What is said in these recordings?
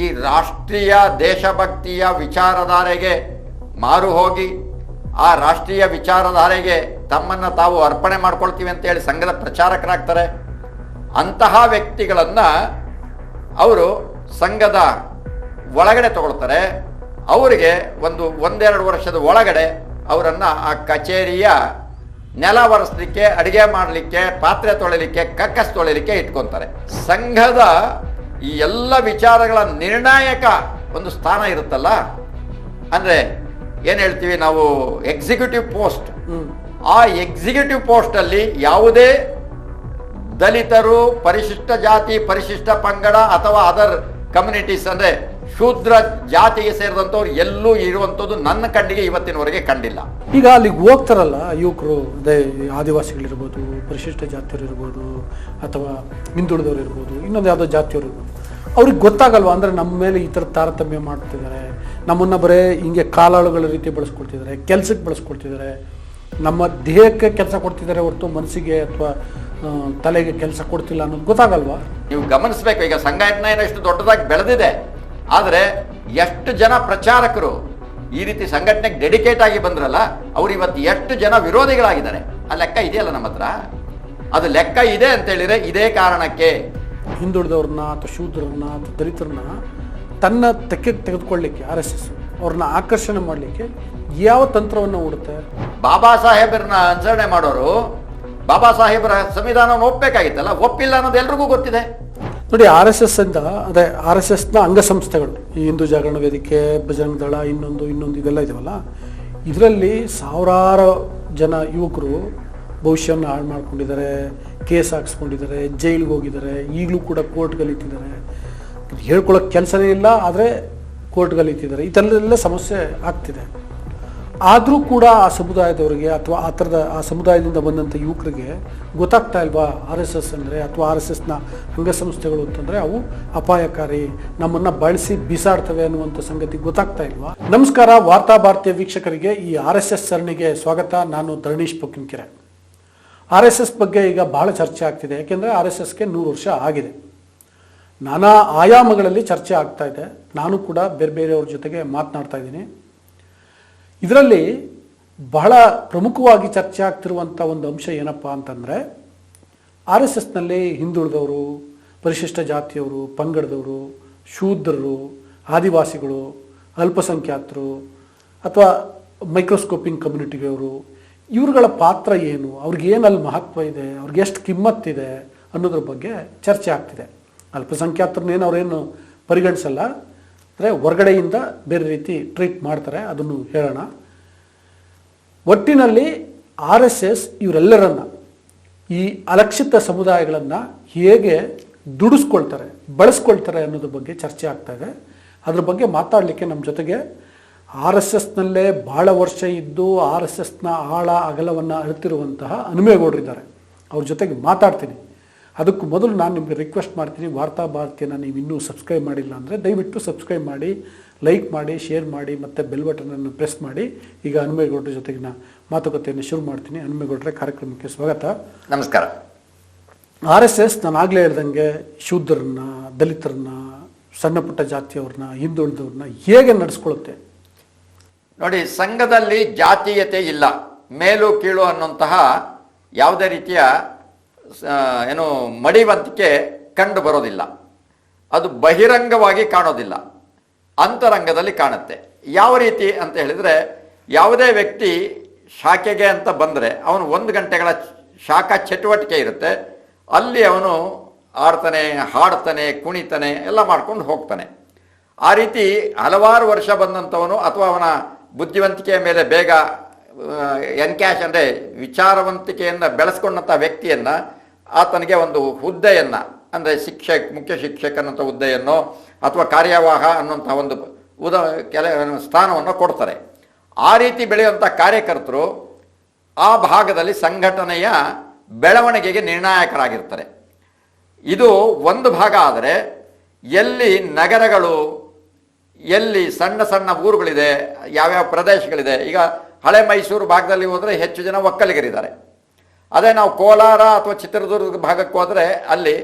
ಈ ರಾಷ್ಟ್ರೀಯ ದೇಶಭಕ್ತಿಯ ವಿಚಾರಧಾರೆಗೆ ಮಾರು ಹೋಗಿ, ಆ ರಾಷ್ಟ್ರೀಯ ವಿಚಾರಧಾರೆಗೆ ತಮ್ಮನ್ನು ತಾವು ಅರ್ಪಣೆ ಮಾಡ್ಕೊಳ್ತೀವಿ ಅಂತೇಳಿ ಸಂಘದ ಪ್ರಚಾರಕರಾಗ್ತಾರೆ. ಅಂತಹ ವ್ಯಕ್ತಿಗಳನ್ನು ಅವರು ಸಂಘದ ಒಳಗಡೆ ತಗೊಳ್ತಾರೆ. ಅವರಿಗೆ ಒಂದು ಒಂದೆರಡು ವರ್ಷದ ಒಳಗಡೆ ಅವರನ್ನು ಆ ಕಚೇರಿಯ ನೆಲ ಒರೆಸಲಿಕ್ಕೆ, ಅಡುಗೆ ಮಾಡಲಿಕ್ಕೆ, ಪಾತ್ರೆ ತೊಳಿಲಿಕ್ಕೆ, ಕಕ್ಕಸ್ ತೊಳಿಲಿಕ್ಕೆ ಇಟ್ಕೊತಾರೆ. ಸಂಘದ ಈ ಎಲ್ಲ ವಿಚಾರಗಳ ನಿರ್ಣಾಯಕ ಒಂದು ಸ್ಥಾನ ಇರುತ್ತಲ್ಲ? ಅಂದರೆ ಏನು ಹೇಳ್ತೀವಿ ನಾವು ಎಕ್ಸಿಕ್ಯೂಟಿವ್ ಪೋಸ್ಟ್ ಆ ಎಕ್ಸಿಕ್ಯೂಟಿವ್ ಪೋಸ್ಟಲ್ಲಿ ಯಾವುದೇ ದಲಿತರು ಪರಿಶಿಷ್ಟ ಜಾತಿ ಪರಿಶಿಷ್ಟ ಪಂಗಡ ಅಥವಾ ಅದರ್ ಕಮ್ಯುನಿಟೀಸ್ ಅಂದರೆ ಶೂದ್ರ ಜಾತಿಗೆ ಸೇರಿದಂಥವ್ರು ಎಲ್ಲೂ ಇರುವಂಥದ್ದು ನನ್ನ ಕಣ್ಣಿಗೆ ಇವತ್ತಿನವರೆಗೆ ಕಂಡಿಲ್ಲ. ಈಗ ಅಲ್ಲಿಗೆ ಹೋಗ್ತಾರಲ್ಲ ಯುವಕರು ಅದೇ ಆದಿವಾಸಿಗಳಿರ್ಬೋದು ಪರಿಶಿಷ್ಟ ಜಾತಿಯವರು ಇರ್ಬೋದು ಅಥವಾ ಹಿಂದುಳಿದವರು ಇರ್ಬೋದು ಇನ್ನೊಂದು ಯಾವುದೋ ಜಾತಿಯವರು ಇರ್ಬೋದು ಅವ್ರಿಗೆ ಗೊತ್ತಾಗಲ್ವಾ? ಅಂದರೆ ನಮ್ಮ ಮೇಲೆ ಈ ಥರ ತಾರತಮ್ಯ ಮಾಡ್ತಿದ್ದಾರೆ. ನಮ್ಮನ್ನು ಬರೇ ಹಿಂಗೆ ಕಾಲಾಳುಗಳ ರೀತಿ ಬಳಸ್ಕೊಳ್ತಿದ್ದಾರೆ ಕೆಲಸಕ್ಕೆ ಬಳಸ್ಕೊಳ್ತಿದ್ದಾರೆ. ನಮ್ಮ ದೇಹಕ್ಕೆ ಕೆಲಸ ಕೊಡ್ತಿದ್ದಾರೆ ಹೊರತು ಮನಸ್ಸಿಗೆ ಅಥವಾ ತಲೆಗೆ ಕೆಲಸ ಕೊಡ್ತಿಲ್ಲ ಅನ್ನೋದು ಗೊತ್ತಾಗಲ್ವಾ? ನೀವು ಗಮನಿಸಬೇಕು ಈಗ ಸಂಘಟನೆ ಎಷ್ಟು ದೊಡ್ಡದಾಗಿ ಬೆಳೆದಿದೆ. ಆದರೆ ಎಷ್ಟು ಜನ ಪ್ರಚಾರಕರು ಈ ರೀತಿ ಸಂಘಟನೆಗೆ ಡೆಡಿಕೇಟ್ ಆಗಿ ಬಂದ್ರಲ್ಲ ಅವ್ರು ಇವತ್ತು ಎಷ್ಟು ಜನ ವಿರೋಧಿಗಳಾಗಿದ್ದಾರೆ? ಆ ಲೆಕ್ಕ ಇದೆಯಲ್ಲ ನಮ್ಮ ಹತ್ರ? ಅದು ಲೆಕ್ಕ ಇದೆ ಅಂತ ಹೇಳಿದ್ರೆ ಇದೇ ಕಾರಣಕ್ಕೆ. ಹಿಂದುಳಿದವ್ರನ್ನ ಅಥವಾ ಶೂದ್ರನ್ನ ಅಥವಾ ದಲಿತರನ್ನ ತನ್ನ ತೆಕ್ಕೆ ತೆಗೆದುಕೊಳ್ಳಿಕ್ಕೆ ಆರ್ ಎಸ್ ಎಸ್ ಅವ್ರನ್ನ ಆಕರ್ಷಣೆ ಮಾಡಲಿಕ್ಕೆ ಯಾವ ತಂತ್ರವನ್ನು ಹೂಡುತ್ತೆ ಬಾಬಾ ಸಾಹೇಬರನ್ನ ಅನುಸರಣೆ ಮಾಡೋರು ಬಾಬಾ ಸಾಹೇಬರ ಸಂವಿಧಾನವನ್ನು ಒಪ್ಪಬೇಕಾಗಿತ್ತಲ್ಲ ಒಪ್ಪಿಲ್ಲ ಅನ್ನೋದು ಎಲ್ರಿಗೂ ಗೊತ್ತಿದೆ. ನೋಡಿ ಆರ್ ಎಸ್ ಎಸ್ ಅಂತ ಅದೇ ಆರ್ ಎಸ್ ಎಸ್ನ ಅಂಗಸಂಸ್ಥೆಗಳು, ಈ ಹಿಂದೂ ಜಾಗರಣ ವೇದಿಕೆ ಬಜರಂಗ ದಳ, ಇನ್ನೊಂದು ಇನ್ನೊಂದು ಇದೆಲ್ಲ ಇದಾವಲ್ಲ, ಇದರಲ್ಲಿ ಸಾವಿರಾರು ಜನ ಯುವಕರು ಭವಿಷ್ಯವನ್ನು ಹಾಳು ಮಾಡ್ಕೊಂಡಿದ್ದಾರೆ, ಕೇಸ್ ಹಾಕ್ಸ್ಕೊಂಡಿದ್ದಾರೆ, ಜೈಲಿಗೆ ಹೋಗಿದ್ದಾರೆ, ಈಗಲೂ ಕೂಡ ಕೋರ್ಟ್ ಗಲೀತಿದ್ದಾರೆ ಹೇಳ್ಕೊಳ್ಳೋಕೆ ಕೆಲಸನೇ ಇಲ್ಲ, ಆದರೆ ಕೋರ್ಟ್ ಈ ಥರದ್ದೆಲ್ಲ ಸಮಸ್ಯೆ ಆಗ್ತಿದೆ. ಆದರೂ ಕೂಡ ಆ ಸಮುದಾಯದವರಿಗೆ ಅಥವಾ ಆ ಥರದ ಆ ಸಮುದಾಯದಿಂದ ಬಂದಂಥ ಯುವಕರಿಗೆ ಗೊತ್ತಾಗ್ತಾ ಇಲ್ವಾ ಆರ್ ಎಸ್ ಎಸ್ ಅಂದರೆ ಅಥವಾ ಆರ್ ಎಸ್ ಎಸ್ನ ಅಂಗಸಂಸ್ಥೆಗಳು ಅಂತಂದರೆ ಅವು ಅಪಾಯಕಾರಿ, ನಮ್ಮನ್ನು ಬಳಸಿ ಬಿಸಾಡ್ತವೆ ಅನ್ನುವಂಥ ಸಂಗತಿ ಗೊತ್ತಾಗ್ತಾ ಇಲ್ವಾ? ನಮಸ್ಕಾರ, ವಾರ್ತಾ ಭಾರತೀಯ ವೀಕ್ಷಕರಿಗೆ ಈ ಆರ್ ಎಸ್ ಎಸ್ ಸರಣಿಗೆ ಸ್ವಾಗತ. ನಾನು Dharanish Pokkinkire R S S ಬಗ್ಗೆ ಈಗ ಬಹಳ ಚರ್ಚೆ ಆಗ್ತಿದೆ. ಯಾಕೆಂದರೆ ಆರ್ ಎಸ್ ಎಸ್ಗೆ ನೂರು ವರ್ಷ ಆಗಿದೆ. ನಾನಾ ಆಯಾಮಗಳಲ್ಲಿ ಚರ್ಚೆ ಆಗ್ತಾ ಇದೆ. ನಾನು ಕೂಡ ಬೇರೆ ಬೇರೆಯವ್ರ ಜೊತೆಗೆ ಮಾತನಾಡ್ತಾ ಇದ್ದೀನಿ. ಇದರಲ್ಲಿ ಬಹಳ ಪ್ರಮುಖವಾಗಿ ಚರ್ಚೆ ಆಗ್ತಿರುವಂಥ ಒಂದು ಅಂಶ ಏನಪ್ಪ ಅಂತಂದರೆ ಆರ್ ಎಸ್ ಎಸ್ನಲ್ಲಿ ಹಿಂದುಳಿದವರು, ಪರಿಶಿಷ್ಟ ಜಾತಿಯವರು, ಪಂಗಡದವರು, ಶೂದ್ರರು, ಆದಿವಾಸಿಗಳು, ಅಲ್ಪಸಂಖ್ಯಾತರು ಅಥವಾ ಮೈಕ್ರೋಸ್ಕೋಪಿಂಗ್ ಕಮ್ಯುನಿಟಿಯವರು ಇವ್ರುಗಳ ಪಾತ್ರ ಏನು, ಅವ್ರಿಗೆ ಏನಲ್ಲಿ ಮಹತ್ವ ಇದೆ, ಅವ್ರಿಗೆ ಎಷ್ಟು ಕಿಮ್ಮತ್ತಿದೆ ಅನ್ನೋದ್ರ ಬಗ್ಗೆ ಚರ್ಚೆ ಆಗ್ತಿದೆ. ಅಲ್ಪಸಂಖ್ಯಾತರನ್ನೇನು ಅವರೇನು ಪರಿಗಣಿಸಲ್ಲ ಅಂದರೆ ಹೊರಗಡೆಯಿಂದ ಬೇರೆ ರೀತಿ ಟ್ರೀಟ್ ಮಾಡ್ತಾರೆ, ಅದನ್ನು ಹೇಳೋಣ. ಒಟ್ಟಿನಲ್ಲಿ ಆರ್ ಎಸ್ ಎಸ್ ಇವರೆಲ್ಲರನ್ನ ಈ ಅಲಕ್ಷಿತ ಸಮುದಾಯಗಳನ್ನು ಹೇಗೆ ದುಡಿಸ್ಕೊಳ್ತಾರೆ, ಬಳಸ್ಕೊಳ್ತಾರೆ ಅನ್ನೋದ್ರ ಬಗ್ಗೆ ಚರ್ಚೆ ಆಗ್ತಾ ಇದೆ. ಅದ್ರ ಬಗ್ಗೆ ಮಾತಾಡಲಿಕ್ಕೆ ನಮ್ಮ ಜೊತೆಗೆ ಆರ್ ಎಸ್ ಎಸ್ನಲ್ಲೇ ಭಾಳ ವರ್ಷ ಇದ್ದು ಆರ್ ಎಸ್ ಎಸ್ನ ಆಳ ಅಗಲವನ್ನು ಅರಿತಿರುವಂತಹ ಹನುಮೇಗೌಡರಿದ್ದಾರೆ. ಅವ್ರ ಜೊತೆಗೆ ಮಾತಾಡ್ತೀನಿ. ಅದಕ್ಕೂ ಮೊದಲು ನಾನು ನಿಮಗೆ ರಿಕ್ವೆಸ್ಟ್ ಮಾಡ್ತೀನಿ ವಾರ್ತಾ ಭಾರತಿಯನ್ನು ನೀವು ಇನ್ನೂ ಸಬ್ಸ್ಕ್ರೈಬ್ ಮಾಡಿಲ್ಲ ಅಂದರೆ ದಯವಿಟ್ಟು ಸಬ್ಸ್ಕ್ರೈಬ್ ಮಾಡಿ ಲೈಕ್ ಮಾಡಿ ಶೇರ್ ಮಾಡಿ ಮತ್ತು ಬೆಲ್ ಬಟನನ್ನು ಪ್ರೆಸ್ ಮಾಡಿ. ಈಗ ಹನುಮೇಗೌಡರ ಜೊತೆಗಿನ ಮಾತುಕತೆಯನ್ನು ಶುರು ಮಾಡ್ತೀನಿ. ಹನುಮೇಗೌಡರ ಕಾರ್ಯಕ್ರಮಕ್ಕೆ ಸ್ವಾಗತ. ನಮಸ್ಕಾರ. ಆರ್ ಎಸ್ ಎಸ್ ನಾನು ಆಗಲೇ ಹೇಳ್ದಂಗೆ ಶೂದ್ರನ್ನ ದಲಿತರನ್ನ ಸಣ್ಣ ಪುಟ್ಟ ಜಾತಿಯವ್ರನ್ನ ಹಿಂದುಳಿದವ್ರನ್ನ ಹೇಗೆ ನಡೆಸ್ಕೊಳ್ಳುತ್ತೆ? ನೋಡಿ ಸಂಘದಲ್ಲಿ ಜಾತೀಯತೆ ಇಲ್ಲ ಮೇಲು ಕೀಳು ಅನ್ನುವಂತಹ ಯಾವುದೇ ರೀತಿಯ ಏನು ಮಡಿವಂತಿಕೆ ಕಂಡು ಬರೋದಿಲ್ಲ. ಅದು ಬಹಿರಂಗವಾಗಿ ಕಾಣೋದಿಲ್ಲ. ಅಂತರಂಗದಲ್ಲಿ ಕಾಣುತ್ತೆ. ಯಾವ ರೀತಿ ಅಂತ ಹೇಳಿದರೆ, ಯಾವುದೇ ವ್ಯಕ್ತಿ ಶಾಖೆಗೆ ಅಂತ ಬಂದರೆ, ಅವನು ಒಂದು ಗಂಟೆಗಳ ಶಾಖ ಚಟುವಟಿಕೆ ಇರುತ್ತೆ. ಅಲ್ಲಿ ಅವನು ಆಡ್ತಾನೆ, ಹಾಡ್ತಾನೆ, ಕುಣಿತಾನೆ, ಎಲ್ಲ ಮಾಡ್ಕೊಂಡು ಹೋಗ್ತಾನೆ. ಆ ರೀತಿ ಹಲವಾರು ವರ್ಷ ಬಂದಂಥವನು ಅಥವಾ ಅವನ ಬುದ್ಧಿವಂತಿಕೆಯ ಮೇಲೆ ಬೇಗ ಎನ್ಕ್ಯಾಶ್ ಅಂದರೆ ವಿಚಾರವಂತಿಕೆಯನ್ನು ಬೆಳೆಸ್ಕೊಂಡಂಥ ವ್ಯಕ್ತಿಯನ್ನು ಆತನಿಗೆ ಒಂದು ಹುದ್ದೆಯನ್ನು, ಅಂದರೆ ಶಿಕ್ಷಕ ಮುಖ್ಯ ಶಿಕ್ಷಕನಂಥ ಹುದ್ದೆಯನ್ನು, ಅಥವಾ ಕಾರ್ಯವಾಹ ಅನ್ನುವಂಥ ಒಂದು ಉದ, ಕೆಲ, ಸ್ಥಾನವನ್ನು ಕೊಡ್ತಾರೆ. ಆ ರೀತಿ ಬೆಳೆಯುವಂಥ ಕಾರ್ಯಕರ್ತರು ಆ ಭಾಗದಲ್ಲಿ ಸಂಘಟನೆಯ ಬೆಳವಣಿಗೆಗೆ ನಿರ್ಣಾಯಕರಾಗಿರ್ತಾರೆ. ಇದು ಒಂದು ಭಾಗ ಆದರೆ, ಎಲ್ಲಿ ನಗರಗಳು, ಎಲ್ಲಿ ಸಣ್ಣ ಸಣ್ಣ ಊರುಗಳಿದೆ, ಯಾವ್ಯಾವ ಪ್ರದೇಶಗಳಿದೆ, ಈಗ ಹಳೆ ಮೈಸೂರು ಭಾಗದಲ್ಲಿ ಹೋದರೆ ಹೆಚ್ಚು ಜನ ಒಕ್ಕಲಿಗರಿದ್ದಾರೆ. ಅದೇ ನಾವು ಕೋಲಾರ ಅಥವಾ ಚಿತ್ರದುರ್ಗ ಭಾಗಕ್ಕೆ ಹೋದರೆ ಅಲ್ಲಿ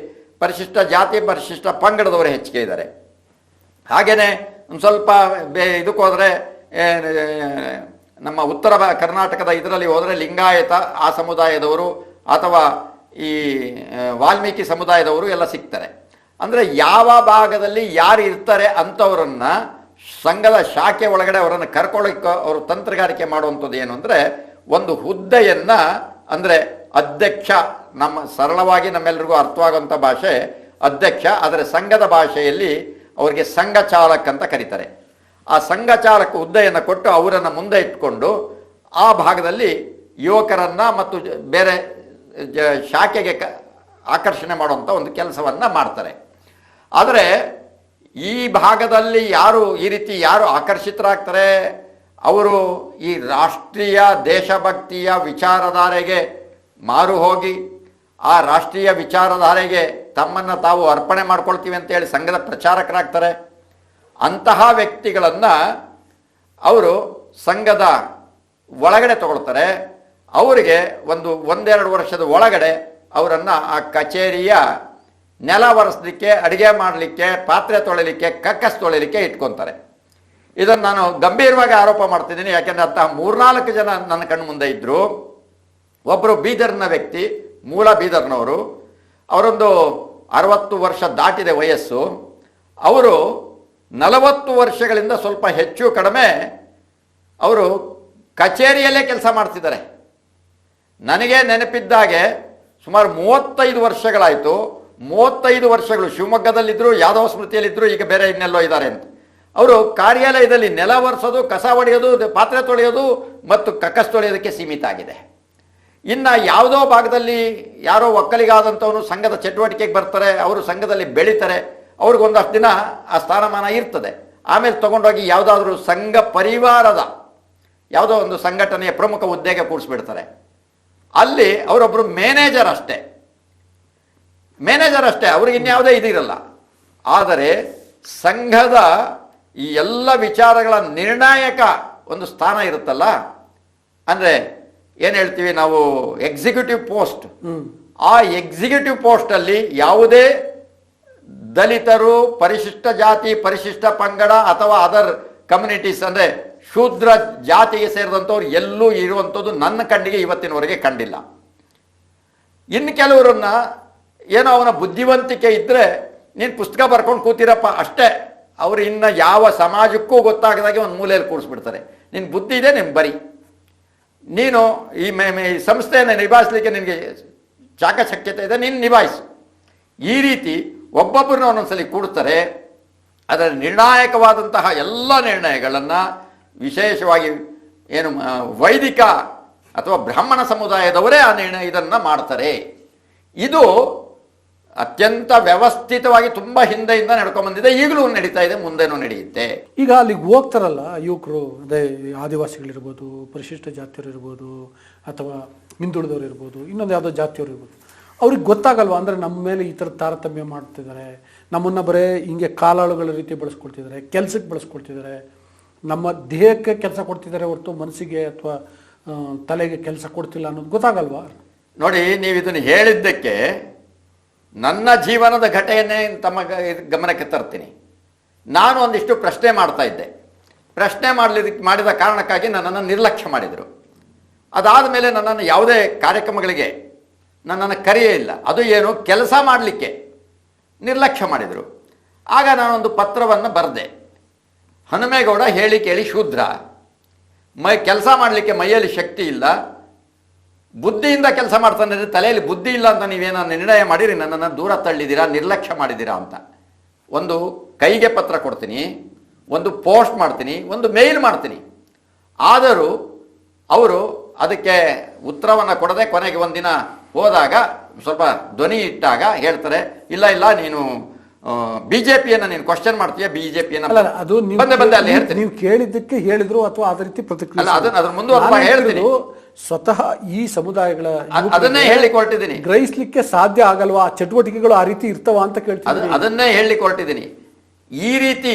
ಪರಿಶಿಷ್ಟ ಜಾತಿ, ಪರಿಶಿಷ್ಟ ಪಂಗಡದವರು ಹೆಚ್ಚಿಗೆ ಇದ್ದಾರೆ. ಹಾಗೆಯೇ ಒಂದು ಸ್ವಲ್ಪ ಬೇ ಇದಕ್ಕೆ ನಮ್ಮ ಉತ್ತರ ಕರ್ನಾಟಕದ ಇದರಲ್ಲಿ ಹೋದರೆ ಲಿಂಗಾಯತ, ಆ ಸಮುದಾಯದವರು ಅಥವಾ ಈ ವಾಲ್ಮೀಕಿ ಸಮುದಾಯದವರು ಎಲ್ಲ ಸಿಗ್ತಾರೆ. ಅಂದರೆ ಯಾವ ಭಾಗದಲ್ಲಿ ಯಾರು ಇರ್ತಾರೆ ಅಂಥವರನ್ನು ಸಂಘದ ಶಾಖೆ ಒಳಗಡೆ ಅವರನ್ನು ಕರ್ಕೊಳ್ಳೋಕ್ಕೆ, ಅವರು ತಂತ್ರಗಾರಿಕೆ ಮಾಡುವಂಥದ್ದು ಏನು ಅಂದರೆ, ಒಂದು ಹುದ್ದೆಯನ್ನು ಅಂದರೆ ಅಧ್ಯಕ್ಷ, ನಮ್ಮ ಸರಳವಾಗಿ ನಮ್ಮೆಲ್ಲರಿಗೂ ಅರ್ಥವಾಗುವಂಥ ಭಾಷೆ ಅಧ್ಯಕ್ಷ, ಆದರೆ ಸಂಘದ ಭಾಷೆಯಲ್ಲಿ ಅವರಿಗೆ ಸಂಘ ಚಾಲಕ್ ಅಂತ ಕರೀತಾರೆ. ಆ ಸಂಘ ಚಾಲಕ ಹುದ್ದೆಯನ್ನು ಕೊಟ್ಟು ಅವರನ್ನು ಮುಂದೆ ಇಟ್ಕೊಂಡು ಆ ಭಾಗದಲ್ಲಿ ಯುವಕರನ್ನು ಮತ್ತು ಬೇರೆ ಶಾಖೆಗೆ ಕ, ಆಕರ್ಷಣೆ ಮಾಡುವಂಥ ಒಂದು ಕೆಲಸವನ್ನು ಮಾಡ್ತಾರೆ. ಆದರೆ ಈ ಭಾಗದಲ್ಲಿ ಯಾರು ಈ ರೀತಿ ಯಾರು ಆಕರ್ಷಿತರಾಗ್ತಾರೆ? ಅವರು ಈ ರಾಷ್ಟ್ರೀಯ ದೇಶಭಕ್ತಿಯ ವಿಚಾರಧಾರೆಗೆ ಮಾರು ಹೋಗಿ ಆ ರಾಷ್ಟ್ರೀಯ ವಿಚಾರಧಾರೆಗೆ ತಮ್ಮನ್ನು ತಾವು ಅರ್ಪಣೆ ಮಾಡ್ಕೊಳ್ತೀವಿ ಅಂತೇಳಿ ಸಂಘದ ಪ್ರಚಾರಕರಾಗ್ತಾರೆ. ಅಂತಹ ವ್ಯಕ್ತಿಗಳನ್ನು ಅವರು ಸಂಘದ ಒಳಗಡೆ ತಗೊಳ್ತಾರೆ. ಅವರಿಗೆ ಒಂದು ಒಂದೆರಡು ವರ್ಷದ ಒಳಗಡೆ ಅವರನ್ನು ಆ ಕಚೇರಿಯ ನೆಲ ಒರೆಸಲಿಕ್ಕೆ, ಅಡುಗೆ ಮಾಡಲಿಕ್ಕೆ, ಪಾತ್ರೆ ತೊಳಿಲಿಕ್ಕೆ, ಕಕ್ಕಸ್ ತೊಳಿಲಿಕ್ಕೆ ಇಟ್ಕೊತಾರೆ. ಇದನ್ನು ನಾನು ಗಂಭೀರವಾಗಿ ಆರೋಪ ಮಾಡ್ತಿದ್ದೀನಿ, ಯಾಕೆಂದರೆ ಅಂತಹ ಮೂರ್ನಾಲ್ಕು ಜನ ನನ್ನ ಕಣ್ಣು ಮುಂದೆ ಇದ್ದರು ಒಬ್ಬರು ಬೀದರ್ನ ವ್ಯಕ್ತಿ, ಮೂಲ ಬೀದರ್ನವರು, ಅವರೊಂದು ಅರವತ್ತು ವರ್ಷ ದಾಟಿದೆ ವಯಸ್ಸು, ಅವರು ನಲವತ್ತು ವರ್ಷಗಳಿಂದ ಸ್ವಲ್ಪ ಹೆಚ್ಚು ಕಡಿಮೆ ಅವರು ಕಚೇರಿಯಲ್ಲೇ ಕೆಲಸ ಮಾಡ್ತಿದ್ದಾರೆ. ನನಗೆ ನೆನಪಿದ್ದಾಗೆ ಸುಮಾರು ಮೂವತ್ತೈದು ವರ್ಷಗಳಾಯಿತು. ಮೂವತ್ತೈದು ವರ್ಷಗಳು ಶಿವಮೊಗ್ಗದಲ್ಲಿದ್ದರು ಯಾದವ ಸ್ಮೃತಿಯಲ್ಲಿದ್ದರು ಈಗ ಬೇರೆ ಇನ್ನೆಲ್ಲೋ ಇದ್ದಾರೆ ಅಂತ. ಅವರು ಕಾರ್ಯಾಲಯದಲ್ಲಿ ನೆಲ ಒರೆಸೋದು, ಕಸ ಹೊಡೆಯೋದು ಪಾತ್ರೆ ತೊಳೆಯೋದು ಮತ್ತು ಕಕ್ಕಸ್ ತೊಳೆಯೋದಕ್ಕೆ ಸೀಮಿತ ಆಗಿದೆ. ಇನ್ನು ಯಾವುದೋ ಭಾಗದಲ್ಲಿ ಯಾರೋ ಒಕ್ಕಲಿಗಾದಂಥವನು ಸಂಘದ ಚಟುವಟಿಕೆಗೆ ಬರ್ತಾರೆ, ಅವರು ಸಂಘದಲ್ಲಿ ಬೆಳೀತಾರೆ, ಅವ್ರಿಗೊಂದಷ್ಟು ದಿನ ಆ ಸ್ಥಾನಮಾನ ಇರ್ತದೆ. ಆಮೇಲೆ ತಗೊಂಡೋಗಿ ಯಾವುದಾದ್ರೂ ಸಂಘ ಪರಿವಾರದ ಯಾವುದೋ ಒಂದು ಸಂಘಟನೆಯ ಪ್ರಮುಖ ಹುದ್ದೆಗೆ ಕೂಡಿಸ್ಬಿಡ್ತಾರೆ ಅಲ್ಲಿ ಅವರೊಬ್ಬರು ಮ್ಯಾನೇಜರ್ ಅಷ್ಟೇ. ಮ್ಯಾನೇಜರ್ ಅಷ್ಟೇ, ಅವ್ರಿಗೆ ಇನ್ಯಾವುದೇ ಇದಿರಲ್ಲ. ಆದರೆ ಸಂಘದ ಈ ಎಲ್ಲ ವಿಚಾರಗಳ ನಿರ್ಣಾಯಕ ಒಂದು ಸ್ಥಾನ ಇರುತ್ತಲ್ಲ, ಅಂದರೆ ಏನು ಹೇಳ್ತೀವಿ ನಾವು ಎಕ್ಸಿಕ್ಯೂಟಿವ್ ಪೋಸ್ಟ್ ಆ ಎಕ್ಸಿಕ್ಯೂಟಿವ್ ಪೋಸ್ಟಲ್ಲಿ ಯಾವುದೇ ದಲಿತರು ಪರಿಶಿಷ್ಟ ಜಾತಿ ಪರಿಶಿಷ್ಟ ಪಂಗಡ ಅಥವಾ ಅದರ್ ಕಮ್ಯುನಿಟೀಸ್ ಅಂದರೆ ಶೂದ್ರ ಜಾತಿಗೆ ಸೇರಿದಂಥವ್ರು ಎಲ್ಲೂ ಇರುವಂಥದ್ದು ನನ್ನ ಕಣ್ಣಿಗೆ ಇವತ್ತಿನವರೆಗೆ ಕಂಡಿಲ್ಲ. ಇನ್ನು ಕೆಲವರನ್ನ ಏನೋ ಅವನ ಬುದ್ಧಿವಂತಿಕೆ ಇದ್ದರೆ ನೀನು ಪುಸ್ತಕ ಬರ್ಕೊಂಡು ಕೂತಿರಪ್ಪ ಅಷ್ಟೇ. ಅವರು ಇನ್ನು ಯಾವ ಸಮಾಜಕ್ಕೂ ಗೊತ್ತಾಗದಾಗೆ ಒಂದು ಮೂಲೆಯಲ್ಲಿ ಕೂರಿಸ್ಬಿಡ್ತಾರೆ. ನಿನ್ನ ಬುದ್ಧಿ ಇದೆ ನಿಮ್ಮ ಬರಿ. ನೀನು ಈ ಸಂಸ್ಥೆಯನ್ನು ನಿಭಾಯಿಸಲಿಕ್ಕೆ ನಿನಗೆ ಚಾಕಚಕ್ಯತೆ ಇದೆ, ನೀನು ನಿಭಾಯಿಸು. ಈ ರೀತಿ ಒಬ್ಬೊಬ್ಬರನ್ನ ಒಂದೊಂದ್ಸಲಿ ಕೂಡ್ತಾರೆ. ಅದರ ನಿರ್ಣಾಯಕವಾದಂತಹ ಎಲ್ಲ ನಿರ್ಣಯಗಳನ್ನು ವಿಶೇಷವಾಗಿ ಏನು ವೈದಿಕ ಅಥವಾ ಬ್ರಾಹ್ಮಣ ಸಮುದಾಯದವರೇ ಆ ನಿರ್ಣಯ ಇದನ್ನು ಮಾಡ್ತಾರೆ. ಇದು ಅತ್ಯಂತ ವ್ಯವಸ್ಥಿತವಾಗಿ ತುಂಬ ಹಿಂದೆಯಿಂದ ನಡ್ಕೊಂಡ್ಬಂದಿದೆ ಈಗಲೂ ನಡೀತಾ ಇದೆ ಮುಂದೆನೂ ನಡೆಯುತ್ತೆ. ಈಗ ಅಲ್ಲಿಗೆ ಹೋಗ್ತಾರಲ್ಲ ಯುವಕರು ಅದೇ ಆದಿವಾಸಿಗಳಿರ್ಬೋದು ಪರಿಶಿಷ್ಟ ಜಾತಿಯವರು ಇರ್ಬೋದು ಅಥವಾ ಹಿಂದುಳಿದವ್ರು ಇರ್ಬೋದು ಇನ್ನೊಂದು ಯಾವುದೋ ಜಾತಿಯವರು ಇರ್ಬೋದು ಅವ್ರಿಗೆ ಗೊತ್ತಾಗಲ್ವಾ? ಅಂದರೆ ನಮ್ಮ ಮೇಲೆ ಈ ಥರ ತಾರತಮ್ಯ ಮಾಡ್ತಿದ್ದಾರೆ. ನಮ್ಮನ್ನು ಬರೇ ಹಿಂಗೆ ಕಾಲಾಳುಗಳ ರೀತಿ ಬಳಸ್ಕೊಳ್ತಿದ್ದಾರೆ ಕೆಲಸಕ್ಕೆ ಬಳಸ್ಕೊಳ್ತಿದ್ದಾರೆ. ನಮ್ಮ ದೇಹಕ್ಕೆ ಕೆಲಸ ಕೊಡ್ತಿದ್ದಾರೆ ಹೊರತು ಮನಸ್ಸಿಗೆ ಅಥವಾ ತಲೆಗೆ ಕೆಲಸ ಕೊಡ್ತಿಲ್ಲ ಅನ್ನೋದು ಗೊತ್ತಾಗಲ್ವಾ? ನೋಡಿ ನೀವು ಇದನ್ನು ಹೇಳಿದ್ದಕ್ಕೆ ನನ್ನ ಜೀವನದ ಘಟೆಯನ್ನೇ ತಮ್ಮ ಗಮನಕ್ಕೆ ತರ್ತೀನಿ. ನಾನು ಒಂದಿಷ್ಟು ಪ್ರಶ್ನೆ ಮಾಡ್ತಾ ಇದ್ದೆ. ಪ್ರಶ್ನೆ ಮಾಡಲಿದ್ದಕ್ಕೆ ಮಾಡಿದ ಕಾರಣಕ್ಕಾಗಿ ನನ್ನನ್ನು ನಿರ್ಲಕ್ಷ್ಯ ಮಾಡಿದರು. ಅದಾದ ಮೇಲೆ ನನ್ನನ್ನು ಯಾವುದೇ ಕಾರ್ಯಕ್ರಮಗಳಿಗೆ ನನ್ನನ್ನು ಕರೆಯೇ ಇಲ್ಲ. ಅದು ಏನು ಕೆಲಸ ಮಾಡಲಿಕ್ಕೆ ನಿರ್ಲಕ್ಷ್ಯ ಮಾಡಿದರು. ಆಗ ನಾನೊಂದು ಪತ್ರವನ್ನು ಬರೆದೆ. ಹನುಮೇಗೌಡ ಹೇಳಿ ಕೇಳಿ ಶೂದ್ರ. ಮೈ ಕೆಲಸ ಮಾಡಲಿಕ್ಕೆ ಮೈಯಲ್ಲಿ ಶಕ್ತಿ ಇಲ್ಲ. ಬುದ್ಧಿಯಿಂದ ಕೆಲಸ ಮಾಡ್ತಾನೆ ಅಂದ್ರೆ ತಲೆಯಲ್ಲಿ ಬುದ್ಧಿ ಇಲ್ಲ ಅಂತ ನೀವೇನೋ ನಿರ್ಣಯ ಮಾಡಿರಿ? ನನ್ನನ್ನು ದೂರ ತಳ್ಳಿದ್ದೀರಾ ನಿರ್ಲಕ್ಷ್ಯ ಮಾಡಿದ್ದೀರಾ ಅಂತ. ಒಂದು ಕೈಗೆ ಪತ್ರ ಕೊಡ್ತೀನಿ ಒಂದು ಪೋಸ್ಟ್ ಮಾಡ್ತೀನಿ ಒಂದು ಮೇಲ್ ಮಾಡ್ತೀನಿ. ಆದರೂ ಅವರು ಅದಕ್ಕೆ ಉತ್ತರವನ್ನು ಕೊಡದೆ ಕೊನೆಗೆ ಒಂದಿನ ಹೋದಾಗ ಸ್ವಲ್ಪ ಧ್ವನಿ ಇಟ್ಟಾಗ ಹೇಳ್ತಾರೆ ಇಲ್ಲ ಇಲ್ಲ ನೀನು ಬಿ ಜೆ ಪಿಯನ್ನು ನೀನು ಕ್ವಶನ್ ಮಾಡ್ತೀಯ? ಬಿ ಜೆ ಅಲ್ಲ ಅದು ಬಂದೆ ಬಂದೆ ಅಲ್ಲಿ ಹೇಳ್ತೀನಿ. ನೀವು ಕೇಳಿದ್ದಕ್ಕೆ ಹೇಳಿದ್ರು ಅಥವಾ ಅದೇ ರೀತಿ ಪ್ರತಿಕ್ರಿಯೆ ಅಲ್ಲ, ಅದನ್ನ- ಅದನ್ನ ಮುಂದುವರೆದು ಹೇಳ್ತೀನಿ. ಸ್ವತಃ ಈ ಸಮುದಾಯಗಳ ಅದನ್ನೇ ಹೊರಟಿದ್ದೀನಿ ಗ್ರಹಿಸ್ಲಿಕ್ಕೆ ಸಾಧ್ಯ ಆಗಲ್ವಾ? ಆ ಚಟುವಟಿಕೆಗಳು ಆ ರೀತಿ ಇರ್ತವ ಅಂತ ಕೇಳ್ತೀನಿ ಅದನ್ನೇ ಹೇಳಲಿಕ್ಕೆ ಹೊರಟಿದ್ದೀನಿ ಈ ರೀತಿ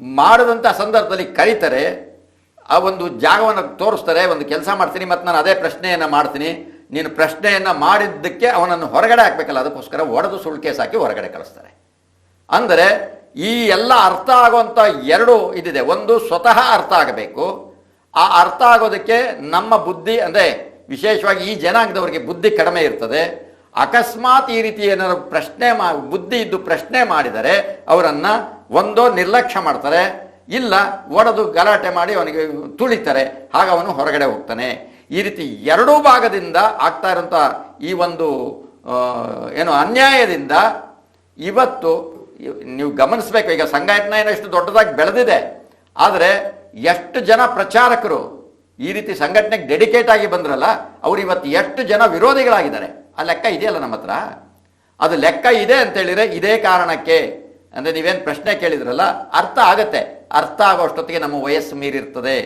ಮಾಡದಂಥ ಸಂದರ್ಭದಲ್ಲಿ ಕರೀತಾರೆ ಆ ಒಂದು ಜಾಗವನ್ನು ತೋರಿಸ್ತಾರೆ ಒಂದು ಕೆಲಸ ಮಾಡ್ತೀನಿ ಮತ್ತು ನಾನು ಅದೇ ಪ್ರಶ್ನೆಯನ್ನು ಮಾಡ್ತೀನಿ. ನೀನು ಪ್ರಶ್ನೆಯನ್ನು ಮಾಡಿದ್ದಕ್ಕೆ ಅವನನ್ನು ಹೊರಗಡೆ ಹಾಕಬೇಕಲ್ಲ ಅದಕ್ಕೋಸ್ಕರ ಒಡೆದು ಸುಳ್ಳು ಕೇಸ್ ಹಾಕಿ ಹೊರಗಡೆ ಕಳಿಸ್ತಾರೆ. ಅಂದರೆ ಈ ಎಲ್ಲ ಅರ್ಥ ಆಗುವಂಥ ಎರಡು ಇದಿದೆ. ಒಂದು ಸ್ವತಃ ಅರ್ಥ ಆಗಬೇಕು ಆ ಅರ್ಥ ಆಗೋದಕ್ಕೆ ನಮ್ಮ ಬುದ್ಧಿ, ಅಂದರೆ ವಿಶೇಷವಾಗಿ ಈ ಜನಾಂಗದವರಿಗೆ ಬುದ್ಧಿ ಕಡಿಮೆ ಇರ್ತದೆ. ಅಕಸ್ಮಾತ್ ಈ ರೀತಿ ಏನಾದ್ರು ಪ್ರಶ್ನೆ ಮಾ, ಬುದ್ಧಿ ಇದ್ದು ಪ್ರಶ್ನೆ ಮಾಡಿದರೆ ಅವರನ್ನ ಒಂದೋ ನಿರ್ಲಕ್ಷ್ಯ ಮಾಡ್ತಾರೆ, ಇಲ್ಲ ಒಡೆದು ಗಲಾಟೆ ಮಾಡಿ ಅವನಿಗೆ ತುಳಿತಾರೆ ಆಗ ಅವನು ಹೊರಗಡೆ ಹೋಗ್ತಾನೆ. ಈ ರೀತಿ ಎರಡೂ ಭಾಗದಿಂದ ಆಗ್ತಾ ಇರುವಂತ ಈ ಒಂದು ಏನು ಅನ್ಯಾಯದಿಂದ ಇವತ್ತು ನೀವು ಗಮನಿಸಬೇಕು, ಈಗ ಸಂಘಟನೆ ಏನಷ್ಟು ದೊಡ್ಡದಾಗಿ ಬೆಳೆದಿದೆ. ಆದರೆ ಎಷ್ಟು ಜನ ಪ್ರಚಾರಕರು ಈ ರೀತಿ ಸಂಘಟನೆಗೆ ಡೆಡಿಕೇಟ್ ಆಗಿ ಬಂದ್ರಲ್ಲ, ಅವ್ರು ಇವತ್ತು ಎಷ್ಟು ಜನ ವಿರೋಧಿಗಳಾಗಿದ್ದಾರೆ? ಆ ಲೆಕ್ಕ ಇದೆಯಲ್ಲ ನಮ್ಮ ಹತ್ರ? ಅದು ಲೆಕ್ಕ ಇದೆ ಅಂತೇಳಿದರೆ ಇದೇ ಕಾರಣಕ್ಕೆ, ಅಂದರೆ ನೀವೇನು ಪ್ರಶ್ನೆ ಕೇಳಿದ್ರಲ್ಲ, ಅರ್ಥ ಆಗತ್ತೆ. ಅರ್ಥ ಆಗೋಷ್ಟೊತ್ತಿಗೆ ನಮ್ಮ ವಯಸ್ಸು ಮೀರಿರ್ತದೆ.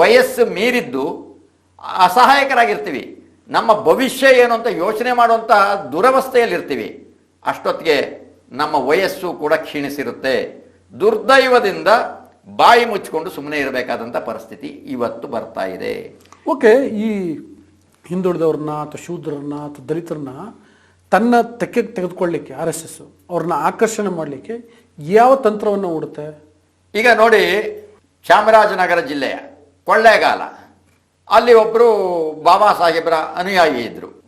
ವಯಸ್ಸು ಮೀರಿದ್ದು ಅಸಹಾಯಕರಾಗಿರ್ತೀವಿ. ನಮ್ಮ ಭವಿಷ್ಯ ಏನು ಅಂತ ಯೋಚನೆ ಮಾಡುವಂತಹ ದುರವಸ್ಥೆಯಲ್ಲಿರ್ತೀವಿ. ಅಷ್ಟೊತ್ತಿಗೆ ನಮ್ಮ ವಯಸ್ಸು ಕೂಡ ಕ್ಷೀಣಿಸಿರುತ್ತೆ. ದುರ್ದೈವದಿಂದ ಬಾಯಿ ಮುಚ್ಚಿಕೊಂಡು ಸುಮ್ಮನೆ ಇರಬೇಕಾದಂಥ ಪರಿಸ್ಥಿತಿ ಇವತ್ತು ಬರ್ತಾ ಇದೆ. ಓಕೆ ಈ ಹಿಂದುಳಿದವ್ರನ್ನ ಅಥವಾ ಶೂದ್ರರನ್ನ ಅಥವಾ ದಲಿತರನ್ನ ತನ್ನ ತೆಕ್ಕೆಗೆ ತೆಗೆದುಕೊಳ್ಳಿಕ್ಕೆ ಆರ್ ಎಸ್ ಎಸ್ ಅವ್ರನ್ನ ಆಕರ್ಷಣೆ ಮಾಡಲಿಕ್ಕೆ ಯಾವ ತಂತ್ರವನ್ನು ಹೂಡುತ್ತೆ ಈಗ ನೋಡಿ ಚಾಮರಾಜನಗರ ಜಿಲ್ಲೆಯ ಕೊಳ್ಳೇಗಾಲ. ಅಲ್ಲಿ ಒಬ್ಬರು ಬಾಬಾ ಸಾಹೇಬರ ಅನುಯಾಯಿ ಇದ್ದರು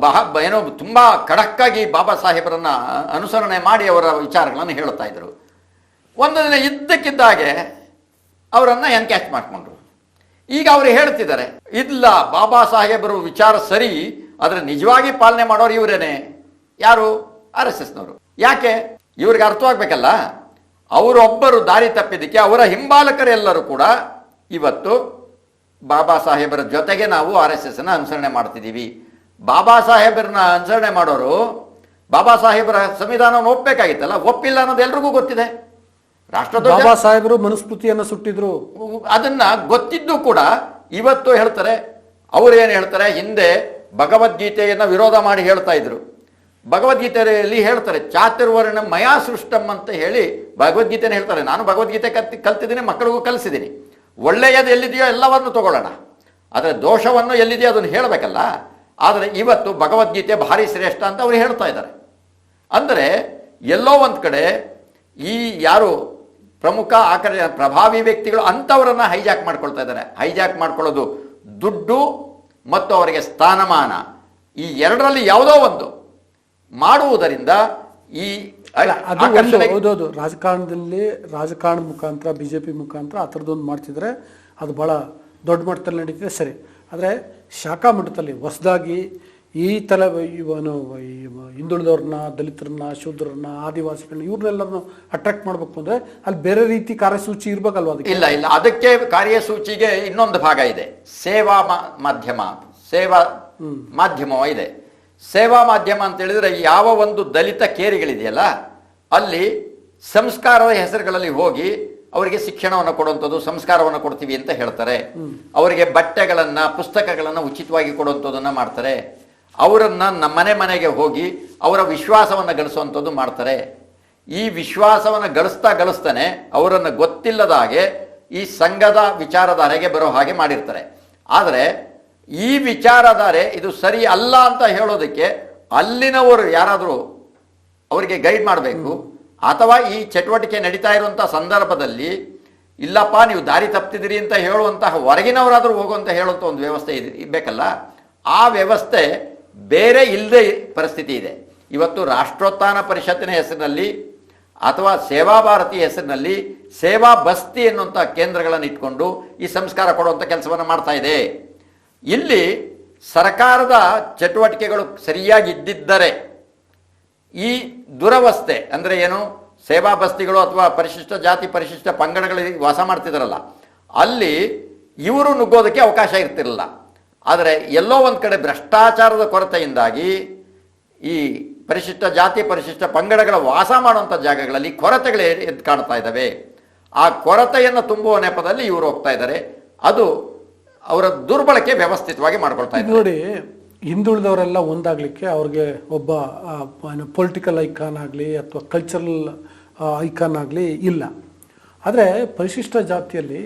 ಬಹ- ಏನೋ ತುಂಬ ಖಡಕ್ಕಾಗಿ ಬಾಬಾ ಸಾಹೇಬರನ್ನು ಅನುಸರಣೆ ಮಾಡಿ ಅವರ ವಿಚಾರಗಳನ್ನು ಹೇಳ್ತಾ ಇದ್ರು. ಒಂದು ದಿನ ಇದ್ದಕ್ಕಿದ್ದಾಗೆ ಅವರನ್ನು ಎನ್ಕ್ಯಾಚ್ ಮಾಡಿಕೊಂಡ್ರು? ಈಗ ಅವರು ಹೇಳ್ತಿದ್ದಾರೆ, ಇಲ್ಲ, ಬಾಬಾ ಸಾಹೇಬರು ವಿಚಾರ ಸರಿ, ಆದರೆ ನಿಜವಾಗಿ ಪಾಲನೆ ಮಾಡೋರು ಇವರೇನೆ. ಯಾರು? ಆರ್ ಎಸ್ ಎಸ್ನವರು. ಯಾಕೆ? ಇವ್ರಿಗೆ ಅರ್ಥವಾಗಬೇಕಲ್ಲ ಅವರೊಬ್ಬರು ದಾರಿ ತಪ್ಪಿದ್ದಕ್ಕೆ ಅವರ ಹಿಂಬಾಲಕರೆಲ್ಲರೂ ಕೂಡ ಇವತ್ತು ಬಾಬಾ ಸಾಹೇಬರ ಜೊತೆಗೆ ನಾವು ಆರ್ ಎಸ್ ಎಸ್ನ ಅನುಸರಣೆ ಮಾಡ್ತಿದ್ದೀವಿ. ಬಾಬಾ ಸಾಹೇಬರನ್ನ ಅನುಸರಣೆ ಮಾಡೋರು, ಬಾಬಾ ಸಾಹೇಬರ ಸಂವಿಧಾನವನ್ನು ಒಪ್ಪಬೇಕಾಗಿತ್ತಲ್ಲ ಒಪ್ಪಿಲ್ಲ ಅನ್ನೋದು ಎಲ್ರಿಗೂ ಗೊತ್ತಿದೆ. ರಾಷ್ಟ್ರಧ್ವಜ? ಬಾಬಾ ಸಾಹೇಬರು ಮನುಸ್ಮೃತಿಯನ್ನ ಸುಟ್ಟಿದ್ರು. ಅದನ್ನ ಗೊತ್ತಿದ್ದು ಕೂಡ ಇವತ್ತು ಹೇಳ್ತಾರೆ ಅವ್ರು ಏನು ಹೇಳ್ತಾರೆ ಹಿಂದೆ ಭಗವದ್ಗೀತೆಯನ್ನ ವಿರೋಧ ಮಾಡಿ ಹೇಳ್ತಾ ಇದ್ರು. ಭಗವದ್ಗೀತೆಯಲ್ಲಿ ಹೇಳ್ತಾರೆ ಚಾತುರ್ವರ್ಣ ಮಯಾ ಸೃಷ್ಟಂ ಅಂತ ಹೇಳಿ ಭಗವದ್ಗೀತೆನ ಹೇಳ್ತಾರೆ. ನಾನು ಭಗವದ್ಗೀತೆ ಕತ್ತಿ ಕಲ್ತಿದ್ದೀನಿ ಮಕ್ಕಳಿಗೂ ಕಲಿಸಿದ್ದೀನಿ. ಒಳ್ಳೆಯದು ಎಲ್ಲಿದೆಯೋ ಎಲ್ಲವನ್ನು ತಗೊಳ್ಳೋಣ. ಆದರೆ ದೋಷವನ್ನು ಎಲ್ಲಿದೆಯೋ ಅದನ್ನು ಹೇಳಬೇಕಲ್ಲ. ಆದರೆ ಇವತ್ತು ಭಗವದ್ಗೀತೆ ಭಾರಿ ಶ್ರೇಷ್ಠ ಅಂತ ಅವ್ರು ಹೇಳ್ತಾ ಇದ್ದಾರೆ. ಅಂದರೆ ಎಲ್ಲೋ ಒಂದು ಕಡೆ ಈ ಯಾರು ಪ್ರಮುಖ ಆಕರ್ಷ ಪ್ರಭಾವಿ ವ್ಯಕ್ತಿಗಳು ಅಂಥವರನ್ನು ಹೈಜಾಕ್ ಮಾಡ್ಕೊಳ್ತಾ ಇದ್ದಾರೆ. ಹೈಜಾಕ್ ಮಾಡ್ಕೊಳ್ಳೋದು ದುಡ್ಡು ಮತ್ತು ಅವರಿಗೆ ಸ್ಥಾನಮಾನ. ಈ ಎರಡರಲ್ಲಿ ಯಾವುದೋ ಒಂದು ಮಾಡುವುದರಿಂದ ಈ ಹೌದೌದು ರಾಜಕಾರಣದಲ್ಲಿ ರಾಜಕಾರಣದ ಮುಖಾಂತರ ಬಿ ಜೆ ಪಿ ಮುಖಾಂತರ ಆ ಥರದ್ದೊಂದು ಮಾಡ್ತಿದ್ರೆ ಅದು ಭಾಳ ದೊಡ್ಡ ಮಟ್ಟದಲ್ಲಿ ನಡೀತಿದೆ. ಸರಿ. ಆದರೆ ಶಾಖಾ ಮಟ್ಟದಲ್ಲಿ ಹೊಸದಾಗಿ ಈ ಥರ ಇವನು ಹಿಂದುಳಿದವ್ರನ್ನ ದಲಿತರನ್ನ ಶೂದ್ರನ್ನ ಆದಿವಾಸಿಗಳನ್ನ ಇವ್ರನ್ನೆಲ್ಲ ಅಟ್ರಾಕ್ಟ್ ಮಾಡಬೇಕು ಅಂದ್ರೆ ಅಲ್ಲಿ ಬೇರೆ ರೀತಿ ಕಾರ್ಯಸೂಚಿ ಇರ್ಬೇಕಲ್ವ ಅದಕ್ಕೆ? ಇಲ್ಲ ಇಲ್ಲ. ಅದಕ್ಕೆ ಕಾರ್ಯಸೂಚಿಗೆ ಇನ್ನೊಂದು ಭಾಗ ಇದೆ. ಸೇವಾ ಮಾಧ್ಯಮ ಸೇವಾ ಮಾಧ್ಯಮ ಇದೆ. ಸೇವಾ ಮಾಧ್ಯಮ ಅಂತ ಹೇಳಿದ್ರೆ ಯಾವ ಒಂದು ದಲಿತ ಕೇರಿಗಳಿದೆಯಲ್ಲ ಅಲ್ಲಿ ಸಂಸ್ಕಾರದ ಹೆಸರುಗಳಲ್ಲಿ ಹೋಗಿ ಅವರಿಗೆ ಶಿಕ್ಷಣವನ್ನು ಕೊಡುವಂಥದ್ದು ಸಂಸ್ಕಾರವನ್ನು ಕೊಡ್ತೀವಿ ಅಂತ ಹೇಳ್ತಾರೆ. ಅವರಿಗೆ ಬಟ್ಟೆಗಳನ್ನು ಪುಸ್ತಕಗಳನ್ನು ಉಚಿತವಾಗಿ ಕೊಡುವಂಥದ್ದನ್ನು ಮಾಡ್ತಾರೆ. ಅವರನ್ನ ನಮ್ಮ ಮನೆ ಮನೆಗೆ ಹೋಗಿ ಅವರ ವಿಶ್ವಾಸವನ್ನು ಗಳಿಸುವಂಥದ್ದು ಮಾಡ್ತಾರೆ. ಈ ವಿಶ್ವಾಸವನ್ನು ಗಳಿಸ್ತಾ ಗಳಿಸ್ತಾನೆ ಅವರನ್ನು ಗೊತ್ತಿಲ್ಲದ ಹಾಗೆ ಈ ಸಂಘದ ವಿಚಾರಧಾರೆಗೆ ಬರೋ ಹಾಗೆ ಮಾಡಿರ್ತಾರೆ. ಆದರೆ ಈ ವಿಚಾರಧಾರೆ ಇದು ಸರಿ ಅಲ್ಲ ಅಂತ ಹೇಳೋದಕ್ಕೆ ಅಲ್ಲಿನವರು ಯಾರಾದರೂ ಅವರಿಗೆ ಗೈಡ್ ಮಾಡಬೇಕು ಅಥವಾ ಈ ಚಟುವಟಿಕೆ ನಡೀತಾ ಇರುವಂಥ ಸಂದರ್ಭದಲ್ಲಿ, ಇಲ್ಲಪ್ಪ ನೀವು ದಾರಿ ತಪ್ತಿದ್ದೀರಿ ಅಂತ ಹೇಳುವಂತಹ ಹೊರಗಿನವರಾದರೂ ಹೋಗುವಂತ ಹೇಳುವಂಥ ಒಂದು ವ್ಯವಸ್ಥೆ ಇದೆ ಬೇಕಲ್ಲ ಆ ವ್ಯವಸ್ಥೆ ಬೇರೆ ಇಲ್ಲದೆ ಪರಿಸ್ಥಿತಿ ಇದೆ. ಇವತ್ತು ರಾಷ್ಟ್ರೋತ್ಥಾನ ಪರಿಷತ್ತಿನ ಹೆಸರಿನಲ್ಲಿ ಅಥವಾ ಸೇವಾ ಭಾರತಿ ಹೆಸರಿನಲ್ಲಿ ಸೇವಾ ಬಸ್ತಿ ಎನ್ನುವಂಥ ಕೇಂದ್ರಗಳನ್ನು ಇಟ್ಕೊಂಡು ಈ ಸಂಸ್ಕಾರ ಕೊಡುವಂಥ ಕೆಲಸವನ್ನು ಮಾಡ್ತಾ ಇದೆ. ಇಲ್ಲಿ ಸರ್ಕಾರದ ಚಟುವಟಿಕೆಗಳು ಸರಿಯಾಗಿ ಇದ್ದಿದ್ದರೆ ಈ ದುರವಸ್ಥೆ ಅಂದರೆ ಏನು? ಸೇವಾ ಬಸ್ತಿಗಳು ಅಥವಾ ಪರಿಶಿಷ್ಟ ಜಾತಿ ಪರಿಶಿಷ್ಟ ಪಂಗಡಗಳಲ್ಲಿ ವಾಸ ಮಾಡ್ತಿದ್ರಲ್ಲ, ಅಲ್ಲಿ ಇವರು ನುಗ್ಗೋದಕ್ಕೆ ಅವಕಾಶ ಇರ್ತಿರಲಿಲ್ಲ. ಆದರೆ ಎಲ್ಲೋ ಒಂದು ಕಡೆ ಭ್ರಷ್ಟಾಚಾರದ ಕೊರತೆಯಿಂದಾಗಿ ಈ ಪರಿಶಿಷ್ಟ ಜಾತಿ ಪರಿಶಿಷ್ಟ ಪಂಗಡಗಳ ವಾಸ ಮಾಡುವಂಥ ಜಾಗಗಳಲ್ಲಿ ಕೊರತೆಗಳು ಎದ್ದು ಕಾಣ್ತಾ ಇದ್ದಾವೆ. ಆ ಕೊರತೆಯನ್ನು ತುಂಬುವ ನೆಪದಲ್ಲಿ ಇವರು ಹೋಗ್ತಾ ಇದ್ದಾರೆ. ಅದು ಅವರ ದುರ್ಬಳಕೆ ವ್ಯವಸ್ಥಿತವಾಗಿ ಮಾಡ್ಕೊಳ್ತಾ ಇದೆ ಇದ್ದಾರೆ. ನೋಡಿ ಹಿಂದುಳಿದವರೆಲ್ಲ ಒಂದಾಗಲಿಕ್ಕೆ ಅವ್ರಿಗೆ ಒಬ್ಬ ಪೊಲಿಟಿಕಲ್ ಐಕಾನ್ ಆಗಲಿ ಅಥವಾ ಕಲ್ಚರಲ್ ಐಕಾನ್ ಆಗಲಿ ಇಲ್ಲ. ಆದರೆ ಪರಿಶಿಷ್ಟ ಜಾತಿಯಲ್ಲಿ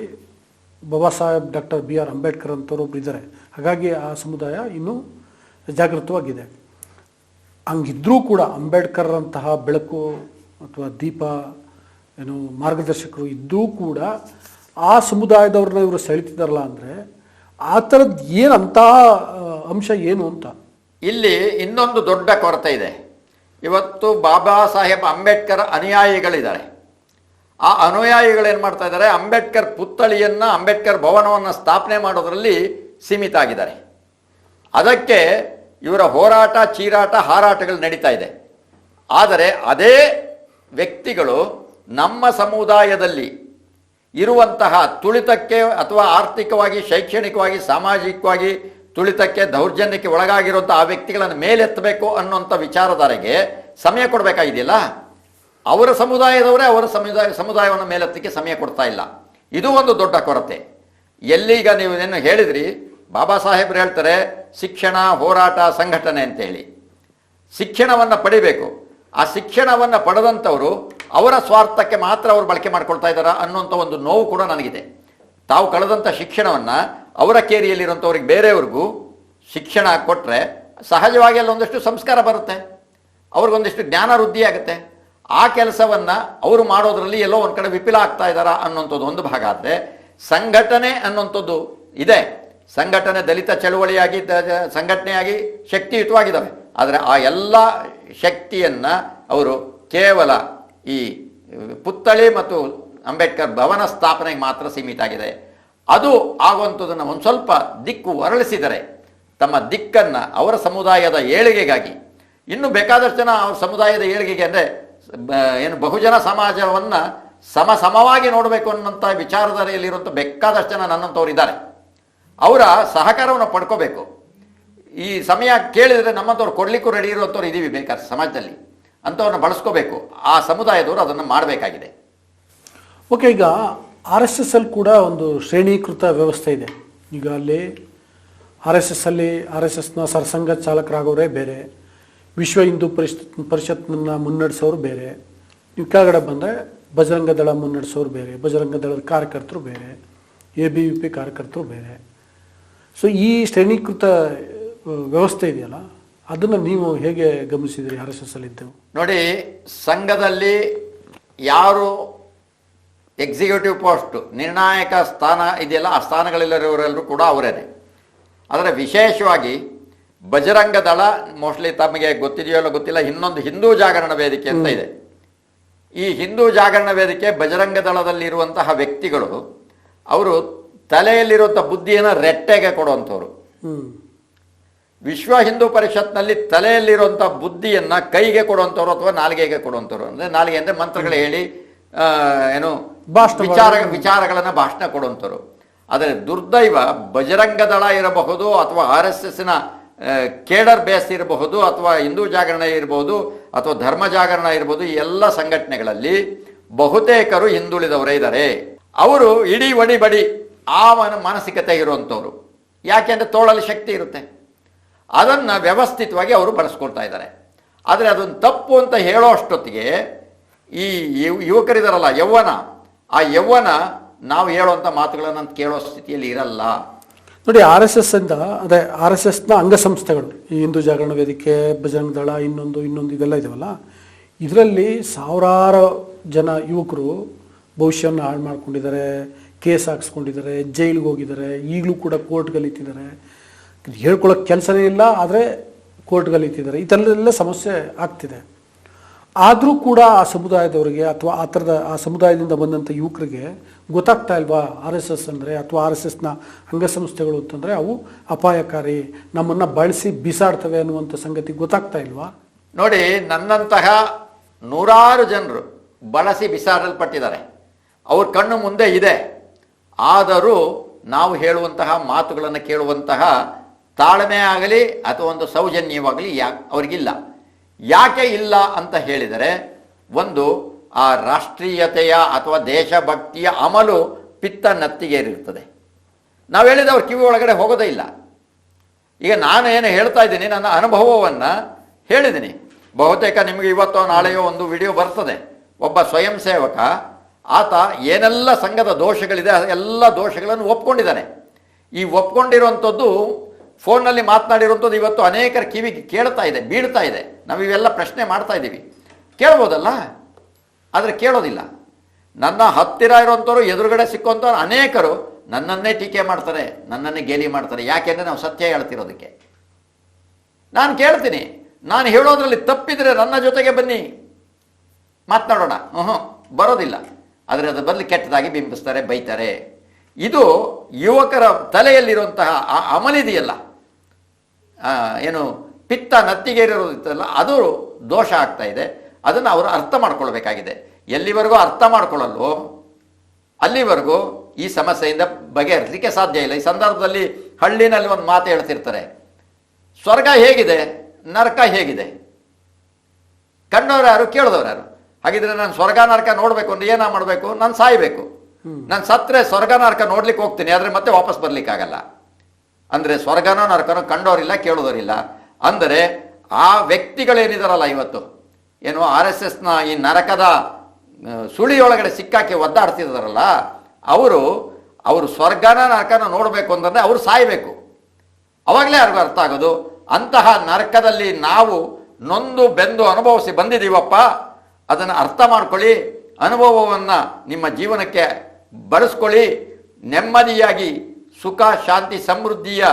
Baba Saheb doctor B R Ambedkar ಅಂತವರು ಇದ್ದಾರೆ. ಹಾಗಾಗಿ ಆ ಸಮುದಾಯ ಇನ್ನೂ ಜಾಗೃತವಾಗಿದೆ. ಹಂಗಿದ್ರೂ ಕೂಡ ಅಂಬೇಡ್ಕರ್ ಅಂತಹ ಬೆಳಕು ಅಥವಾ ದೀಪ ಏನು ಮಾರ್ಗದರ್ಶಕರು ಇದ್ದೂ ಕೂಡ ಆ ಸಮುದಾಯದವ್ರನ್ನ ಇವರು ಸೆಳಿತಿದಾರಲ್ಲ ಅಂದರೆ ಆ ಥರದ್ದು ಏನು ಅಂತಹ ಅಂಶ ಏನು ಅಂತ? ಇಲ್ಲಿ ಇನ್ನೊಂದು ದೊಡ್ಡ ಕೊರತೆ ಇದೆ. ಇವತ್ತು ಬಾಬಾ ಸಾಹೇಬ್ ಅಂಬೇಡ್ಕರ್ ಅನುಯಾಯಿಗಳಿದ್ದಾರೆ. ಆ ಅನುಯಾಯಿಗಳು ಏನು ಮಾಡ್ತಾ ಇದ್ದಾರೆ? ಅಂಬೇಡ್ಕರ್ ಪುತ್ಥಳಿಯನ್ನು, ಅಂಬೇಡ್ಕರ್ ಭವನವನ್ನು ಸ್ಥಾಪನೆ ಮಾಡೋದರಲ್ಲಿ ಸೀಮಿತ ಆಗಿದ್ದಾರೆ ಅದಕ್ಕೆ ಇವರ ಹೋರಾಟ, ಚೀರಾಟ, ಹಾರಾಟಗಳು ನಡೀತಾ ಇದೆ. ಆದರೆ ಅದೇ ವ್ಯಕ್ತಿಗಳು ನಮ್ಮ ಸಮುದಾಯದಲ್ಲಿ ಇರುವಂತಹ ತುಳಿತಕ್ಕೆ ಅಥವಾ ಆರ್ಥಿಕವಾಗಿ, ಶೈಕ್ಷಣಿಕವಾಗಿ, ಸಾಮಾಜಿಕವಾಗಿ ತುಳಿತಕ್ಕೆ, ದೌರ್ಜನ್ಯಕ್ಕೆ ಒಳಗಾಗಿರುವಂಥ ಆ ವ್ಯಕ್ತಿಗಳನ್ನು ಮೇಲೆತ್ತಬೇಕು ಅನ್ನುವಂಥ ವಿಚಾರಧಾರೆಗೆ ಸಮಯ ಕೊಡಬೇಕಾಗಿದೆಯಲ್ಲ? ಅವರ ಸಮುದಾಯದವರೇ ಅವರ ಸಮುದಾಯ, ಸಮುದಾಯವನ್ನು ಮೇಲೆತ್ತಕ್ಕೆ ಸಮಯ ಕೊಡ್ತಾ ಇಲ್ಲ. ಇದು ಒಂದು ದೊಡ್ಡ ಕೊರತೆ. ಎಲ್ಲಿಗ ನೀವು ಏನು ಹೇಳಿದ್ರಿ ಬಾಬಾ ಸಾಹೇಬ್ರು ಹೇಳ್ತಾರೆ, ಶಿಕ್ಷಣ ಹೋರಾಟ ಸಂಘಟನೆ ಅಂತ ಹೇಳಿ ಶಿಕ್ಷಣವನ್ನು ಪಡಿಬೇಕು. ಆ ಶಿಕ್ಷಣವನ್ನು ಪಡೆದಂಥವರು ಅವರ ಸ್ವಾರ್ಥಕ್ಕೆ ಮಾತ್ರ ಅವರು ಬಳಕೆ ಮಾಡ್ಕೊಳ್ತಾ ಇದ್ದಾರಾ ಅನ್ನುವಂಥ ಒಂದು ನೋವು ಕೂಡ ನನಗಿದೆ. ತಾವು ಕಳೆದಂಥ ಶಿಕ್ಷಣವನ್ನು ಅವರ ಕೇರಿಯಲ್ಲಿರುವಂಥವ್ರಿಗೆ ಬೇರೆಯವ್ರಿಗೂ ಶಿಕ್ಷಣ ಕೊಟ್ಟರೆ ಸಹಜವಾಗಿ ಅಲ್ಲೊಂದಷ್ಟು ಸಂಸ್ಕಾರ ಬರುತ್ತೆ. ಅವ್ರಿಗೊಂದಿಷ್ಟು ಜ್ಞಾನ ವೃದ್ಧಿ ಆಗುತ್ತೆ. ಆ ಕೆಲಸವನ್ನು ಅವರು ಮಾಡೋದ್ರಲ್ಲಿ ಎಲ್ಲೋ ಒಂದು ಕಡೆ ವಿಫಲ ಆಗ್ತಾ ಇದ್ದಾರಾ ಅನ್ನುವಂಥದ್ದು ಒಂದು ಭಾಗ ಆದರೆ ಸಂಘಟನೆ ಅನ್ನುವಂಥದ್ದು ಇದೆ. ಸಂಘಟನೆ ದಲಿತ ಚಳುವಳಿಯಾಗಿ ಸಂಘಟನೆಯಾಗಿ ಶಕ್ತಿಯುತವಾಗಿದ್ದಾವೆ. ಆದರೆ ಆ ಎಲ್ಲ ಶಕ್ತಿಯನ್ನು ಅವರು ಕೇವಲ ಈ ಪುತ್ಥಳಿ ಮತ್ತು ಅಂಬೇಡ್ಕರ್ ಭವನ ಸ್ಥಾಪನೆಗೆ ಮಾತ್ರ ಸೀಮಿತ ಆಗಿದೆ ಅದು ಆಗುವಂಥದ್ದನ್ನು ಒಂದು ಸ್ವಲ್ಪ ದಿಕ್ಕು ಹೊರಳಿಸಿದರೆ ತಮ್ಮ ದಿಕ್ಕನ್ನು ಅವರ ಸಮುದಾಯದ ಏಳಿಗೆಗಾಗಿ, ಇನ್ನು ಬೇಕಾದಷ್ಟು ಜನ ಅವ್ರ ಸಮುದಾಯದ ಏಳಿಗೆಗೆ ಅಂದರೆ ಏನು ಬಹುಜನ ಸಮಾಜವನ್ನು ಸಮ ಸಮವಾಗಿ ನೋಡಬೇಕು ಅನ್ನೋಂಥ ವಿಚಾರಧಾರೆಯಲ್ಲಿರುವಂಥ ಬೇಕಾದಷ್ಟು ಜನ ನನ್ನಂಥವ್ರು ಇದ್ದಾರೆ ಅವರ ಸಹಕಾರವನ್ನು ಪಡ್ಕೋಬೇಕು. ಈ ಸಮಯ ಕೇಳಿದರೆ ನಮ್ಮಂಥವ್ರು ಕೊಡಲಿಕ್ಕೂ ರೆಡಿ ಇರುವಂಥವ್ರು ಇದ್ದೀವಿ ಬೇಕಾದ್ರೆ ಸಮಾಜದಲ್ಲಿ. ಅಂಥವ್ರನ್ನ ಬಳಸ್ಕೋಬೇಕು. ಆ ಸಮುದಾಯದವರು ಅದನ್ನು ಮಾಡಬೇಕಾಗಿದೆ. ಓಕೆ ಈಗ ಆರ್ ಎಸ್ ಎಸ್ ಅಲ್ಲಿ ಕೂಡ ಒಂದು ಶ್ರೇಣೀಕೃತ ವ್ಯವಸ್ಥೆ ಇದೆ. ಈಗ ಅಲ್ಲಿ ಆರ್ ಎಸ್ ಎಸ್ ಅಲ್ಲಿ ಆರ್ ಎಸ್ ಎಸ್ನ ಸರ್ಸಂಘ ಚಾಲಕರಾಗೋರೇ ಬೇರೆ. ವಿಶ್ವ ಹಿಂದೂ ಪರಿಷತ್, ಪರಿಷತ್ನ ಮುನ್ನಡೆಸೋರು ಬೇರೆ. ನೀವು ಕೆಳಗಡೆ ಬಂದರೆ ಬಜರಂಗ ದಳ ಮುನ್ನಡೆಸೋರು ಬೇರೆ ಬಜರಂಗ ದಳದ ಕಾರ್ಯಕರ್ತರು ಬೇರೆ ಎ ಬಿ ವಿ ಪಿ ಕಾರ್ಯಕರ್ತರು ಬೇರೆ. ಸೊ ಈ ಶ್ರೇಣೀಕೃತ ವ್ಯವಸ್ಥೆ ಇದೆಯಲ್ಲ ಅದನ್ನು ನೀವು ಹೇಗೆ ಗಮನಿಸಿದ್ರಿ ಆರ್ ಎಸ್ ಎಸ್ ಅಲ್ಲಿ ಇದ್ದೆವು ನೋಡಿ ಸಂಘದಲ್ಲಿ ಯಾರು ಎಕ್ಸಿಕ್ಯೂಟಿವ್ ಪೋಸ್ಟ್ ನಿರ್ಣಾಯಕ ಸ್ಥಾನ ಇದೆಯಲ್ಲ ಆ ಸ್ಥಾನಗಳಲ್ಲಿರೋರೆಲ್ಲರೂ ಕೂಡ ಅವರೇನೆ. ಆದರೆ ವಿಶೇಷವಾಗಿ ಬಜರಂಗ ದಳ ಮೋಸ್ಟ್ಲಿ ತಮಗೆ ಗೊತ್ತಿದೆಯೋ ಇಲ್ಲ ಗೊತ್ತಿಲ್ಲ ಇನ್ನೊಂದು ಹಿಂದೂ ಜಾಗರಣ ವೇದಿಕೆ ಅಂತ ಇದೆ. ಈ ಹಿಂದೂ ಜಾಗರಣ ವೇದಿಕೆ ಬಜರಂಗ ದಳದಲ್ಲಿರುವಂತಹ ವ್ಯಕ್ತಿಗಳು ಅವರು ತಲೆಯಲ್ಲಿರುವಂಥ ಬುದ್ಧಿಯನ್ನು ರೆಟ್ಟೆಗೆ ಕೊಡುವಂಥವ್ರು. ವಿಶ್ವ ಹಿಂದೂ ಪರಿಷತ್ನಲ್ಲಿ ತಲೆಯಲ್ಲಿರುವಂಥ ಬುದ್ಧಿಯನ್ನು ಕೈಗೆ ಕೊಡುವಂಥವ್ರು ಅಥವಾ ನಾಲಿಗೆಗೆ ಕೊಡುವಂಥವ್ರು. ಅಂದರೆ ನಾಲಿಗೆ ಅಂದರೆ ಮಂತ್ರಗಳು ಹೇಳಿ ಏನು ವಿಚಾರ ವಿಚಾರಗಳನ್ನು ಭಾಷಣ ಕೊಡುವಂಥವ್ರು. ಆದರೆ ದುರ್ದೈವ ಬಜರಂಗ ದಳ ಇರಬಹುದು ಅಥವಾ ಆರ್ ಎಸ್ ಎಸ್ನ ಕೇಡರ್ ಬೇಸ್ ಇರಬಹುದು ಅಥವಾ ಹಿಂದೂ ಜಾಗರಣೆ ಇರಬಹುದು ಅಥವಾ ಧರ್ಮ ಜಾಗರಣ ಇರಬಹುದು ಈ ಎಲ್ಲ ಸಂಘಟನೆಗಳಲ್ಲಿ ಬಹುತೇಕರು ಹಿಂದುಳಿದವರೇ ಇದ್ದಾರೆ. ಅವರು ಇಡೀ ಒಡಿ ಬಡಿ ಆ ಮನ- ಮಾನಸಿಕತೆ ಇರುವಂಥವ್ರು. ಯಾಕೆಂದರೆ ತೋಳಲ್ಲಿ ಶಕ್ತಿ ಇರುತ್ತೆ. ಅದನ್ನು ವ್ಯವಸ್ಥಿತವಾಗಿ ಅವರು ಬಳಸ್ಕೊಳ್ತಾ ಇದ್ದಾರೆ. ಆದರೆ ಅದೊಂದು ತಪ್ಪು ಅಂತ ಹೇಳೋ ಅಷ್ಟೊತ್ತಿಗೆ ಈ ಯುವ- ಯುವಕರಿದಾರಲ್ಲ, ಯೌವನ, ಆ ಯೌವನ ನಾವು ಹೇಳುವಂಥ ಮಾತುಗಳನ್ನು ಕೇಳೋ ಸ್ಥಿತಿಯಲ್ಲಿ ಇರಲ್ಲ. ನೋಡಿ, ಆರ್ ಎಸ್ ಎಸ್ ಅಂತ ಅದೇ ಆರ್ ಎಸ್ ಎಸ್ನ ಅಂಗಸಂಸ್ಥೆಗಳು, ಈ ಹಿಂದೂ ಜಾಗರಣ ವೇದಿಕೆ ಬಜರಂಗ ದಳ, ಇನ್ನೊಂದು ಇನ್ನೊಂದು ಇದೆಲ್ಲ ಇದಾವಲ್ಲ, ಇದರಲ್ಲಿ ಸಾವಿರಾರು ಜನ ಯುವಕರು ಭವಿಷ್ಯವನ್ನು ಹಾಳು ಮಾಡ್ಕೊಂಡಿದ್ದಾರೆ. ಕೇಸ್ ಹಾಕ್ಸ್ಕೊಂಡಿದ್ದಾರೆ, ಜೈಲಿಗೆ ಹೋಗಿದ್ದಾರೆ, ಈಗಲೂ ಕೂಡ ಕೋರ್ಟ್ ಕೋರ್ಟ್ಗಲಿತ್ತಿದ್ದಾರೆ ಹೇಳ್ಕೊಳ್ಳೋಕೆ ಕೆಲಸನೇ ಇಲ್ಲ, ಆದರೆ ಕೋರ್ಟ್ಗಲಿತ್ತಿದ್ದಾರೆ ಈ ಥರದೆಲ್ಲ ಸಮಸ್ಯೆ ಆಗ್ತಿದೆ. ಆದರೂ ಕೂಡ ಆ ಸಮುದಾಯದವರಿಗೆ ಅಥವಾ ಆ ಥರದ ಆ ಸಮುದಾಯದಿಂದ ಬಂದಂಥ ಯುವಕರಿಗೆ ಗೊತ್ತಾಗ್ತಾ ಇಲ್ವಾ ಆರ್ ಎಸ್ ಎಸ್ ಅಂದರೆ ಅಥವಾ ಆರ್ ಎಸ್ ಎಸ್ನ ಅಂಗಸಂಸ್ಥೆಗಳು ಅಂತಂದರೆ ಅವು ಅಪಾಯಕಾರಿ, ನಮ್ಮನ್ನು ಬಳಸಿ ಬಿಸಾಡ್ತವೆ ಅನ್ನುವಂಥ ಸಂಗತಿ ಗೊತ್ತಾಗ್ತಾ ಇಲ್ವಾ? ನೋಡಿ, ನನ್ನಂತಹ ನೂರಾರು ಜನರು ಬಳಸಿ ಬಿಸಾಡಲ್ಪಟ್ಟಿದ್ದಾರೆ. ಅವ್ರ ಕಣ್ಣು ಮುಂದೆ ಇದೆ. ಆದರೂ ನಾವು ಹೇಳುವಂತಹ ಮಾತುಗಳನ್ನು ಕೇಳುವಂತಹ ತಾಳ್ಮೆ ಆಗಲಿ ಅಥವಾ ಒಂದು ಸೌಜನ್ಯವಾಗಲಿ ಯಾ ಅವ್ರಿಗಿಲ್ಲ. ಯಾಕೆ ಇಲ್ಲ ಅಂತ ಹೇಳಿದರೆ, ಒಂದು, ಆ ರಾಷ್ಟ್ರೀಯತೆಯ ಅಥವಾ ದೇಶಭಕ್ತಿಯ ಅಮಲು ಪಿತ್ತ ನತ್ತಿಗೇರಿರ್ತದೆ ನಾವು ಹೇಳಿದ ಅವ್ರು ಕಿವಿ ಒಳಗಡೆ ಹೋಗೋದೇ ಇಲ್ಲ. ಈಗ ನಾನು ಏನು ಹೇಳ್ತಾ ಇದ್ದೀನಿ, ನನ್ನ ಅನುಭವವನ್ನು ಹೇಳಿದ್ದೀನಿ. ಬಹುತೇಕ ನಿಮಗೆ ಇವತ್ತೋ ನಾಳೆಯೋ ಒಂದು ವಿಡಿಯೋ ಬರ್ತದೆ. ಒಬ್ಬ ಸ್ವಯಂ ಸೇವಕ ಆತ ಏನೆಲ್ಲ ಸಂಘದ ದೋಷಗಳಿದೆ, ಎಲ್ಲ ದೋಷಗಳನ್ನು ಒಪ್ಕೊಂಡಿದ್ದಾನೆ. ಈ ಒಪ್ಕೊಂಡಿರುವಂಥದ್ದು, ಫೋನ್ನಲ್ಲಿ ಮಾತನಾಡಿರುವಂಥದ್ದು ಇವತ್ತು ಅನೇಕರ ಕಿವಿಗೆ ಕೇಳ್ತಾ ಇದೆ, ಬೀಳ್ತಾ ಇದೆ. ನಾವು ಇವೆಲ್ಲ ಪ್ರಶ್ನೆ ಮಾಡ್ತಾ ಇದ್ದೀವಿ. ಕೇಳ್ಬೋದಲ್ಲ? ಆದರೆ ಕೇಳೋದಿಲ್ಲ. ನನ್ನ ಹತ್ತಿರ ಇರುವಂಥವ್ರು, ಎದುರುಗಡೆ ಸಿಕ್ಕುವಂಥವ್ರು ಅನೇಕರು ನನ್ನನ್ನೇ ಟೀಕೆ ಮಾಡ್ತಾರೆ, ನನ್ನನ್ನೇ ಗೇಲಿ ಮಾಡ್ತಾರೆ. ಯಾಕೆಂದರೆ ನಾವು ಸತ್ಯ ಹೇಳ್ತಿರೋದಕ್ಕೆ. ನಾನು ಕೇಳ್ತೀನಿ. ನಾನು ಹೇಳೋದ್ರಲ್ಲಿ ತಪ್ಪಿದರೆ ನನ್ನ ಜೊತೆಗೆ ಬನ್ನಿ. ಮಾತನಾಡೋಣ. ಹ್ಞೂ ಬರೋದಿಲ್ಲ. ಆದರೆ ಅದರ ಬದಲು ಕೆಟ್ಟದಾಗಿ ಬಿಂಬಿಸ್ತಾರೆ, ಬೈತಾರೆ. ಇದು ಯುವಕರ ತಲೆಯಲ್ಲಿರುವಂತಹ ಆ ಅಮಲಿದೆಯಲ್ಲ ಏನು, ಪಿತ್ತ ನತ್ತಿಗೇರಿರೋದಿತ್ತಲ್ಲ ಅದು ದೋಷ ಆಗ್ತಾ ಇದೆ. ಅದನ್ನು ಅವರು ಅರ್ಥ ಮಾಡ್ಕೊಳ್ಬೇಕಾಗಿದೆ. ಎಲ್ಲಿವರೆಗೂ ಅರ್ಥ ಮಾಡ್ಕೊಳ್ಳಲ್ವೋ, ಅಲ್ಲಿವರೆಗೂ ಈ ಸಮಸ್ಯೆಯಿಂದ ಬಗೆಹರಿಸಲಿಕ್ಕೆ ಸಾಧ್ಯ ಇಲ್ಲ. ಈ ಸಂದರ್ಭದಲ್ಲಿ ಹಳ್ಳಿನಲ್ಲಿ ಒಂದು ಮಾತು ಹೇಳ್ತಿರ್ತಾರೆ. ಸ್ವರ್ಗ ಹೇಗಿದೆ, ನರಕ ಹೇಗಿದೆ? ಕಂಡವ್ರು ಯಾರು, ಕೇಳಿದವ್ರು ಯಾರು? ಹಾಗಿದ್ರೆ ನಾನು ಸ್ವರ್ಗ ನರಕ ನೋಡಬೇಕು ಅಂದ್ರೆ ಏನ ಮಾಡಬೇಕು? ನಾನು ಸಾಯಬೇಕು. ನಾನು ಸತ್ರೆ ಸ್ವರ್ಗ ನರಕ ನೋಡ್ಲಿಕ್ಕೆ ಹೋಗ್ತೀನಿ, ಆದರೆ ಮತ್ತೆ ವಾಪಸ್ ಬರ್ಲಿಕ್ಕಾಗಲ್ಲ. ಅಂದರೆ ಸ್ವರ್ಗನೋ ನರಕನೋ ಕಂಡೋರಿಲ್ಲ, ಕೇಳೋದರಿಲ್ಲ. ಅಂದರೆ ಆ ವ್ಯಕ್ತಿಗಳೇನಿದಾರಲ್ಲ ಇವತ್ತು? ಏನು ಆರ್ ಎಸ್ ಎಸ್ನ ಈ ನರಕದ ಸುಳಿಯೊಳಗಡೆ ಸಿಕ್ಕಾಕಿ ಒದ್ದಾಡ್ತಿದ್ದಾರಲ್ಲ ಅವರು ಅವರು ಸ್ವರ್ಗನ ನರಕನ ನೋಡಬೇಕು ಅಂತಂದ್ರೆ ಅವರು ಸಾಯಬೇಕು. ಅವಾಗಲೇ ಯಾರಿಗೂ ಅರ್ಥ ಆಗೋದು, ಅಂತಹ ನರಕದಲ್ಲಿ ನಾವು ನೊಂದು ಬೆಂದು ಅನುಭವಿಸಿ ಬಂದಿದ್ದೀವಪ್ಪ ಅದನ್ನು ಅರ್ಥ ಮಾಡ್ಕೊಳ್ಳಿ, ಅನುಭವವನ್ನು ನಿಮ್ಮ ಜೀವನಕ್ಕೆ ಬಳಸ್ಕೊಳ್ಳಿ, ನೆಮ್ಮದಿಯಾಗಿ ಸುಖ, ಶಾಂತಿ, ಸಮೃದ್ಧಿಯ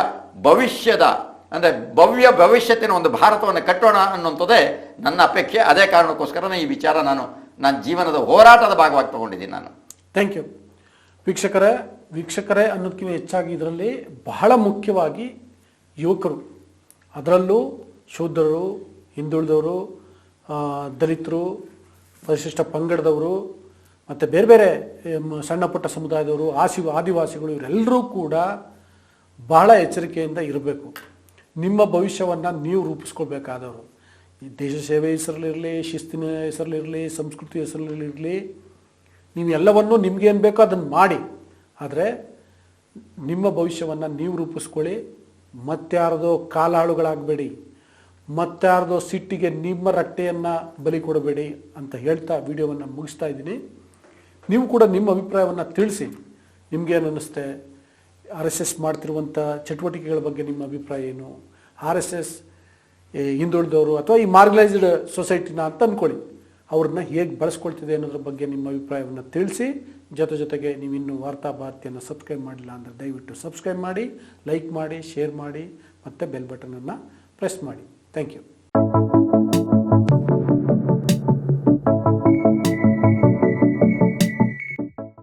ಭವಿಷ್ಯದ, ಅಂದರೆ ಭವ್ಯ ಭವಿಷ್ಯತ್ತಿನ ಒಂದು ಭಾರತವನ್ನು ಕಟ್ಟೋಣ ಅನ್ನುವಂಥದ್ದೇ ನನ್ನ ಅಪೇಕ್ಷೆ. ಅದೇ ಕಾರಣಕ್ಕೋಸ್ಕರ ಈ ವಿಚಾರ ನಾನು ನನ್ನ ಜೀವನದ ಹೋರಾಟದ ಭಾಗವಾಗಿ ತಗೊಂಡಿದ್ದೀನಿ ನಾನು. ಥ್ಯಾಂಕ್ ಯು ವೀಕ್ಷಕರೇ ವೀಕ್ಷಕರೇ ಅನ್ನೋದಕ್ಕಿಂತ ಹೆಚ್ಚಾಗಿ ಇದರಲ್ಲಿ ಬಹಳ ಮುಖ್ಯವಾಗಿ ಯುವಕರು. ಅದರಲ್ಲೂ ಶೂದ್ರರು, ಹಿಂದುಳಿದವರು ದಲಿತರು ಪರಿಶಿಷ್ಟ ಪಂಗಡದವರು, ಮತ್ತು ಬೇರೆ ಬೇರೆ ಸಣ್ಣ ಪುಟ್ಟ ಸಮುದಾಯದವರು ಆಸಿ ಆದಿವಾಸಿಗಳು, ಇವರೆಲ್ಲರೂ ಕೂಡ ಬಹಳ ಎಚ್ಚರಿಕೆಯಿಂದ ಇರಬೇಕು. ನಿಮ್ಮ ಭವಿಷ್ಯವನ್ನು ನೀವು ರೂಪಿಸ್ಕೊಳ್ಬೇಕಾದವರು. ದೇಶ ಸೇವೆ ಹೆಸರಲ್ಲಿರಲಿ ಶಿಸ್ತಿನ ಹೆಸರಲ್ಲಿರಲಿ ಸಂಸ್ಕೃತಿ ಹೆಸರಲ್ಲಿರಲಿ ನೀವು ಎಲ್ಲವನ್ನೂ ನಿಮ್ಗೇನು ಬೇಕೋ ಅದನ್ನು ಮಾಡಿ. ಆದರೆ ನಿಮ್ಮ ಭವಿಷ್ಯವನ್ನು ನೀವು ರೂಪಿಸ್ಕೊಳ್ಳಿ. ಮತ್ತಾರದೋ ಕಾಲಾಳುಗಳಾಗಬೇಡಿ. ಮತ್ತಾರದೋ ಸಿಟ್ಟಿಗೆ ನಿಮ್ಮ ರಟ್ಟೆಯನ್ನು ಬಲಿ ಕೊಡಬೇಡಿ ಅಂತ ಹೇಳ್ತಾ ವಿಡಿಯೋವನ್ನು ಮುಗಿಸ್ತಾ ಇದ್ದೀನಿ. ನೀವು ಕೂಡ ನಿಮ್ಮ ಅಭಿಪ್ರಾಯವನ್ನು ತಿಳಿಸಿ. ನಿಮಗೇನು ಅನ್ನಿಸ್ತೆ? ಆರ್ ಎಸ್ ಎಸ್ ಮಾಡ್ತಿರುವಂಥ ಚಟುವಟಿಕೆಗಳ ಬಗ್ಗೆ ನಿಮ್ಮ ಅಭಿಪ್ರಾಯ ಏನು? ಆರ್ ಎಸ್ ಎಸ್ ಹಿಂದುಳಿದವರು ಅಥವಾ ಈ ಮಾರ್ಗಲೈಸ್ಡ್ ಸೊಸೈಟಿನ ಅಂತ ಅಂದ್ಕೊಳ್ಳಿ ಅವ್ರನ್ನ ಹೇಗೆ ಬಳಸ್ಕೊಳ್ತಿದೆ ಅನ್ನೋದ್ರ ಬಗ್ಗೆ ನಿಮ್ಮ ಅಭಿಪ್ರಾಯವನ್ನು ತಿಳಿಸಿ. ಜೊತೆ ಜೊತೆಗೆ ನೀವು ಇನ್ನೂ ವಾರ್ತಾ ಭಾರತಿಯನ್ನು ಸಬ್ಸ್ಕ್ರೈಬ್ ಮಾಡಿಲ್ಲ ಅಂದರೆ ದಯವಿಟ್ಟು ಸಬ್ಸ್ಕ್ರೈಬ್ ಮಾಡಿ, ಲೈಕ್ ಮಾಡಿ, ಶೇರ್ ಮಾಡಿ, ಮತ್ತು ಬೆಲ್ ಬಟನನ್ನು ಪ್ರೆಸ್ ಮಾಡಿ. Thank you